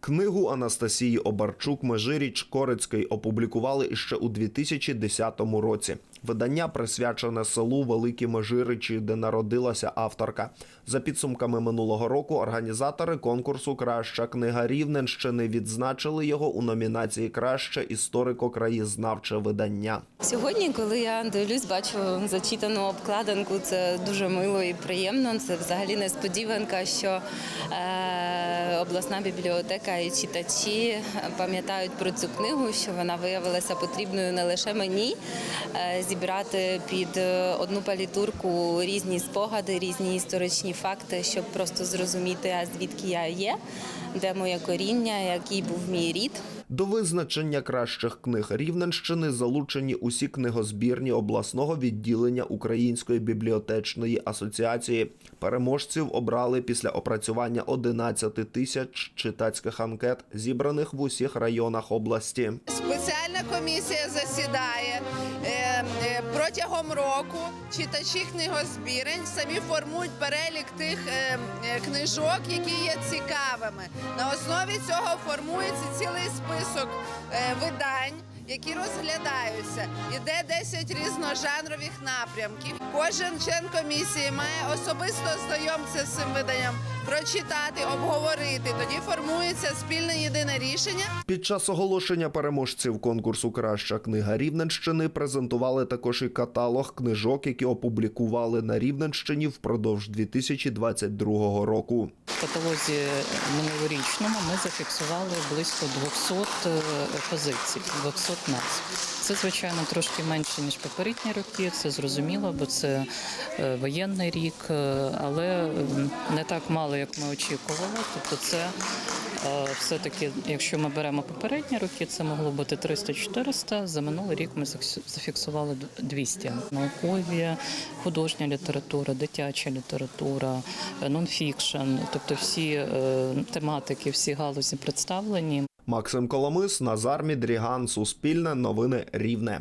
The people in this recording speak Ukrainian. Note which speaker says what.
Speaker 1: Книгу Анастасії Обарчук Межиріч Корицький опублікували іще у 2010 році. Видання присвячене селу Великі Межиричі, де народилася авторка. За підсумками минулого року організатори конкурсу Краща книга Рівненщини відзначили його у номінації Краще історико-краєзнавче видання.
Speaker 2: Сьогодні, коли я дивлюсь, бачу зачитану обкладинку, це дуже мило і приємно. Це взагалі несподіванка, що е, обласна бібліотека і читачі пам'ятають про цю книгу, що вона виявилася потрібною не лише мені е, зібрати під е, одну палітурку різні спогади, різні історичні факти, щоб просто зрозуміти, а звідки я є, де моє коріння, який був мій рід.
Speaker 1: До визначення кращих книг Рівненщини залучені усі книгозбірні обласного відділення Української бібліотечної асоціації. Переможців обрали після опрацювання 11 тисяч читацьких анкет, зібраних в усіх районах області.
Speaker 3: Спеціальна комісія засідає протягом року. Читачі книгозбірень самі формують перелік тих е, е, книжок, які є цікавими. На основі цього формується цілий список е, видань. Які розглядаються, іде 10 різножанрових напрямків. Кожен член комісії має особисто знайомитися з цим виданням, прочитати, обговорити. Тоді формується спільне єдине рішення.
Speaker 1: Під час оголошення переможців конкурсу Краща книга Рівненщини презентували також і каталог книжок, які опублікували на Рівненщині впродовж 2022 року.
Speaker 4: Каталозі минулорічному ми зафіксували близько 200 е, позицій, 200 назв. Це, звичайно, трошки менше, ніж попередні роки, це зрозуміло, бо це е, воєнний рік, е, але не так мало, як ми очікували. Тобто це все-таки, якщо ми беремо попередні роки, це могло бути 300-400, за минулий рік ми зафіксували 200. Наукові, художня література, дитяча література, нонфікшн, тобто всі е, тематики, всі галузі представлені.
Speaker 1: Максим Коломис, Назар Мідріган, Суспільне, Новини Рівне.